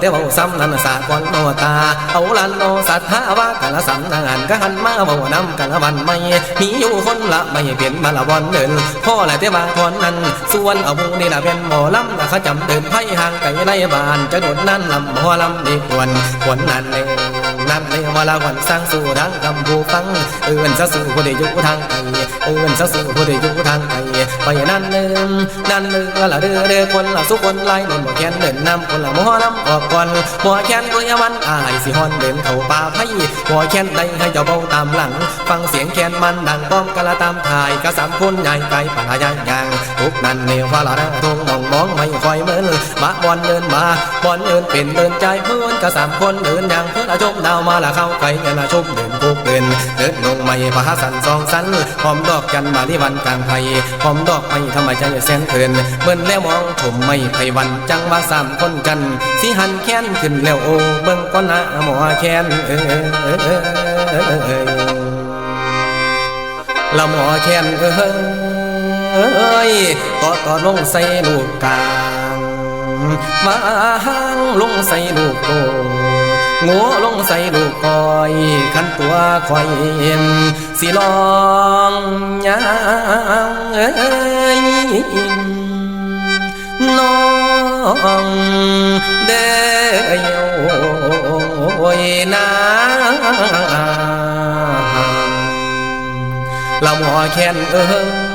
แต่เบาซ้ำนันสากลโนตา เอาลันโนสัทธาว่ากันละสำนานกะหันมาเบานำกันละวันไม่ มีอยู่คนละไม่เปลี่ยนมาละวันเดินพ่อละแต่มาทอนนั้น ส่วนเอาบูนี่ละเป็นหมอลำละเขาจำเดินไพ่ห่างไกลไรบ้านจะโดดนั่นลำหมอลำดีควรควรนั่นเลย นั่นเลยว่าละวันสร้างสู่ทางกำผู้ฟังเอื่นซะสู่ผู้ใดอยู่ทางไกลเอื่นซะสู่ผู้ใดอยู่ทางไกลไปนั่นเนินนั่นเนื้อละเด้อเด้อคนละสุคนไล่นนบ่แค้นเดินนำคนละหมอลำออกก่อนบ่แค้นตัวมันอายสิฮอนเดินเข้าป่าไผ่บ่แค้นใดให้เจ้าเบาตามหลัง ฟังเสียงแค้นมันดังป้อมกะละตามถ่ายกะสามคนใหญ่ไกลป่าใหญ่ยาง ทุกนั่นเนวว่าละทงมองมองไม่ค่อยเหมือนมาบอลเดินมาบอลเดินเป็นเดินใจเพื่อนกะสามคนเดินอย่างเพื่อนอาชมดาวมาละเข้าไกลเงินอาชมเดินกุกเดินเดินลงไม่พาสันสองสันหอมดอกกันมาที่วันกลางไผ่หอมดอกไม่ทำไมใจแสนเพลินเบิ่นแล้วมองชมไม่ไผ่วันจังว่าสามคนกันสิหันแค้นขึ้นแล้วโอ้เบิ่งก้อนหน้าหมอแค้นเอ้ยละหมอแค้นเอ้ย ต่อต่อลงใส่ลูกกลางมาหางลงใส่ลูกโกงัวลงใส่ลูกคอยขันตัวคอยเอ็มสิลองยางเอ้ยน้องเด้อโอ้ยนาเราหมอแค้นเอ้ย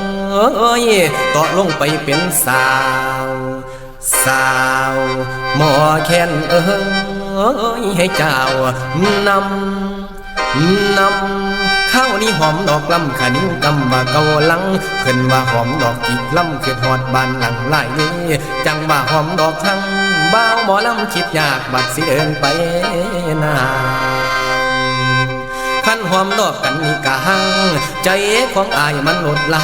เอ้ยต่อลงไปเป็นสาว สาวหมอแค้นเอ้ยให้เจ้านำนำข้าวนี้หอมดอกลำขานิ้วกำว่าเกาลังเพิ่นว่าหอมดอกอีกลำคือหอดบานหลังไหลายจังว่าหอมดอกทั้งบ้าวหมอลำคิดอยากบัดสิเดินไปนา ขันหอมดอกกันนี่กะหัง ใจของอายมันหลดลา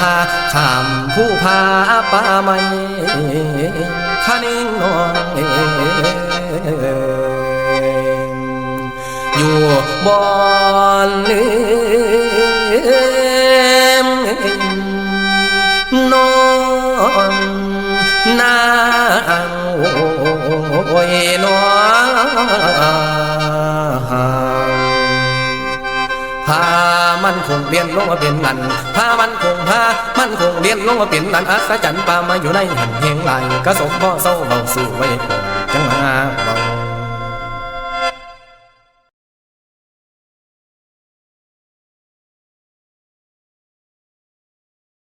ข้ามผู้พาป่าไม่ข้านิ่งนองอยู่บอนลืมน้องนางโอ้ยน้อง พามันคงเรียนลงมาเป็นนันพามันคงพามันคงเรียนลงมาเป็นนันอัศจรรย์ปามาอยู่ในหันเฮงไหลกระสมพ่อเศร้าเบาสู่ไว้ก่อนจังมาเบา